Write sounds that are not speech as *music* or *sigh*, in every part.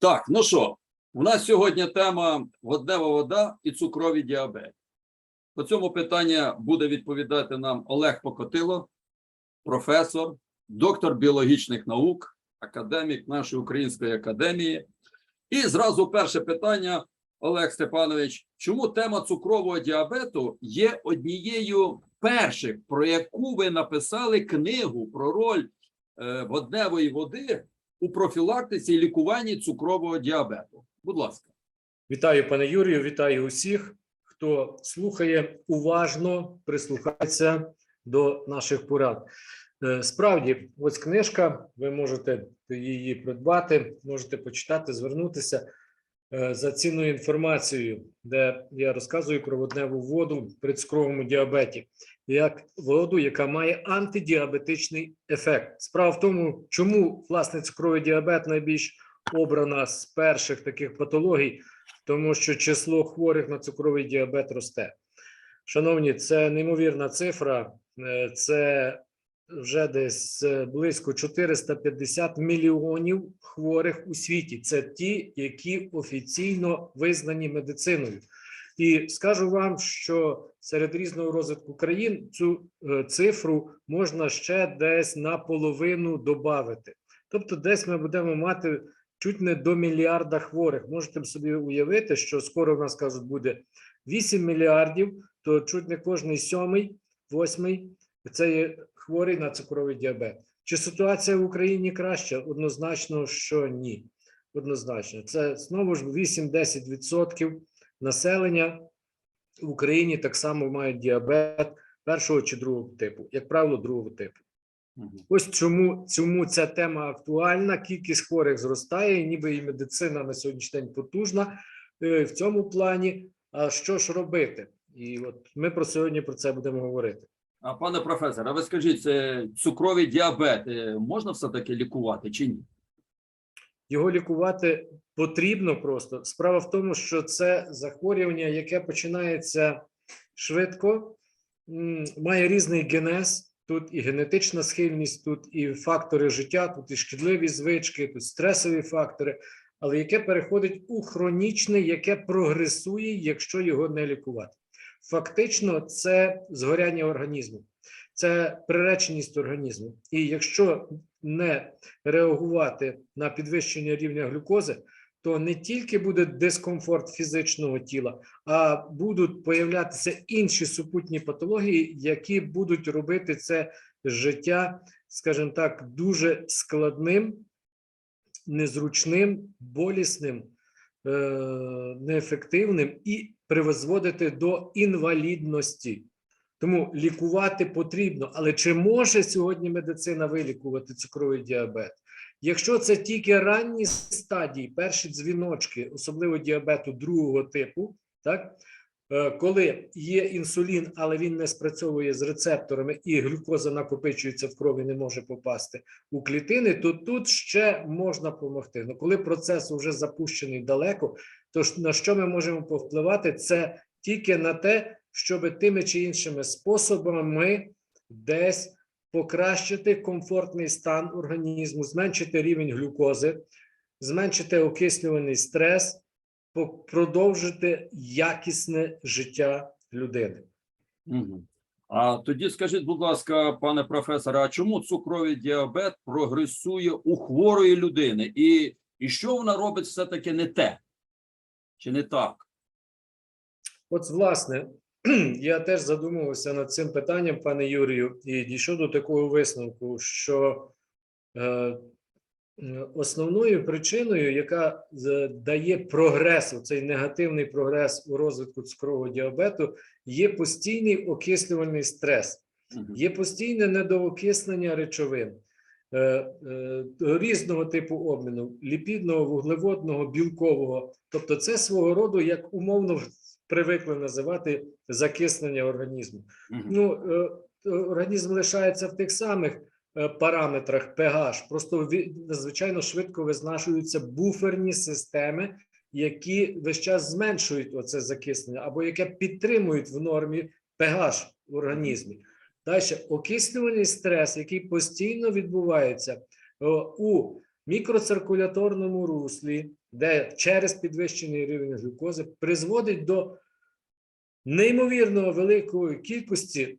Так, ну що, у нас сьогодні тема воднева вода і цукровий діабет. По цьому питання буде відповідати нам Олег Покотило, професор, доктор біологічних наук, академік нашої української академії. І зразу перше питання, Олег Степанович, чому тема цукрового діабету є однією перших, про яку ви написали книгу про роль е, водневої води у профілактиці і лікуванні цукрового діабету? Будь ласка. Вітаю, пане Юрію, вітаю усіх, хто слухає уважно, прислухається до наших порад. Е, Справді, ось книжка, ви можете її придбати, можете почитати, звернутися за цінною інформацією, де я розказую про водневу воду при цукровому діабеті, як воду, яка має антидіабетичний ефект. Справа в тому, чому власне цукровий діабет найбільш обрана з перших таких патологій, тому що число хворих на цукровий діабет росте. Шановні, це неймовірна цифра. Е, Це вже десь е, близько 450 мільйонів хворих у світі. Це ті, які офіційно визнані медициною. І скажу вам, що серед різного розвитку країн цю е, цифру можна ще десь наполовину додати. Тобто, десь ми будемо мати чуть не до мільярда хворих. Можете собі уявити, що скоро в нас кажуть буде 8 мільярдів, то чуть не кожний сьомий, восьмий це є хворий на цукровий діабет. Чи ситуація в Україні краща? Однозначно, що ні. Однозначно, це знову ж 8-10% населення в Україні так само мають діабет першого чи другого типу, як правило, другого типу. Ось чому, чому ця тема актуальна. Кількість хворих зростає, і ніби і медицина на сьогоднішній день потужна е, в цьому плані. А що ж робити? І от ми про сьогодні про це будемо говорити. А пане професор, а ви скажіть, це цукровий діабет е, можна все-таки лікувати чи ні? Його лікувати потрібно просто. Справа в тому, що це захворювання, яке починається швидко, має різний генез. Тут і генетична схильність, тут і фактори життя, тут і шкідливі звички, тут стресові фактори, але яке переходить у хронічне, яке прогресує, якщо його не лікувати. Фактично, це згоряння організму, це приреченість організму. І якщо не реагувати на підвищення рівня глюкози, то не тільки буде дискомфорт фізичного тіла, а будуть появлятися інші супутні патології, які будуть робити це життя, скажімо так, дуже складним, незручним, болісним, неефективним і призводити до інвалідності. Тому лікувати потрібно. Але чи може сьогодні медицина вилікувати цукровий діабет? Якщо це тільки ранні стадії, перші дзвіночки, особливо діабету другого типу, так е, коли є інсулін, але він не спрацьовує з рецепторами, і глюкоза накопичується в крові, не може попасти у клітини, то тут ще можна допомогти. Ну коли процес вже запущений далеко, то на що ми можемо повпливати? Це тільки на те, щоб тими чи іншими способами десь покращити комфортний стан організму, зменшити рівень глюкози, зменшити окислюваний стрес, продовжити якісне життя людини. Угу. А тоді скажіть, будь ласка, пане професоре, а чому цукровий діабет прогресує у хворої людини? І, і що вона робить все-таки не те? Чи не так? От, власне, *clears throat* я теж задумувався над цим питанням, пане Юрію, і дійшов до такого висновку, що е, е, основною причиною, яка дає прогрес, цей негативний прогрес у розвитку цукрового діабету, є постійний окислювальний стрес. Є постійне недоокиснення речовин е, е, різного типу обміну ліпідного, вуглеводного, білкового. Тобто, це свого роду, як умовно привикли називати закиснення організму. Ну, е, е, організм лишається в тих самих е, параметрах pH, просто надзвичайно швидко визнашуються буферні системи, які весь час зменшують оце закиснення, або яке підтримують в нормі pH в організмі. Далі окислювальний стрес, який постійно відбувається е, у мікроциркуляторному руслі, де через підвищений рівень глюкози призводить до неймовірно великої кількості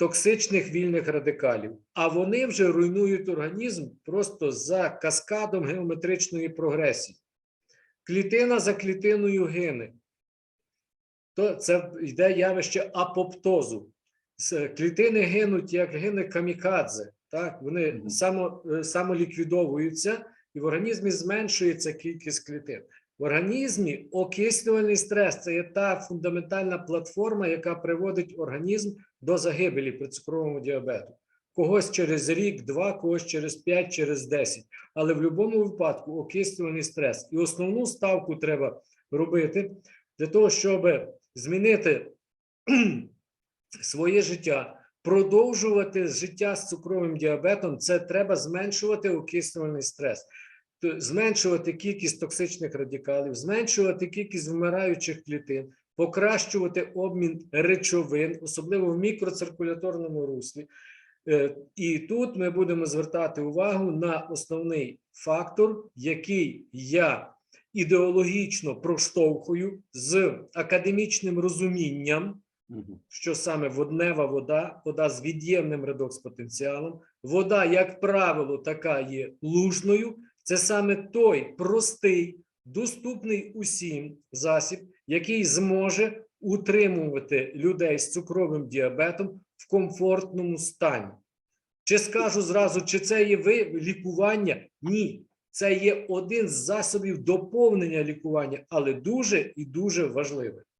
токсичних вільних радикалів, а вони вже руйнують організм просто за каскадом геометричної прогресії. Клітина за клітиною гине. То це йде явище апоптозу. Клітини гинуть, як гине камікадзе. Так? Вони само, е, самоліквідовуються, і в організмі зменшується кількість клітин. В організмі окислювальний стрес це є та фундаментальна платформа, яка приводить організм до загибелі при цукровому діабету. Когось через рік, два, когось через 5, через 10. Але в будь-якому випадку окислювальний стрес. І основну ставку треба робити для того, щоб змінити *clears throat* своє життя, продовжувати життя з цукровим діабетом, це треба зменшувати окислювальний стрес, зменшувати кількість токсичних радикалів, зменшувати кількість вмираючих клітин, покращувати обмін речовин, особливо в мікроциркуляторному руслі. Е, І тут ми будемо звертати увагу на основний фактор, який я ідеологічно проштовхую з академічним розумінням, що саме воднева вода, вода з від'ємним редокс-потенціалом, вода, як правило, така є лужною. Це саме той простий, доступний усім засіб, який зможе утримувати людей з цукровим діабетом в комфортному стані. Чи скажу зразу, чи це є ви лікування? Ні. Це є один з засобів доповнення лікування, але дуже і дуже важливий.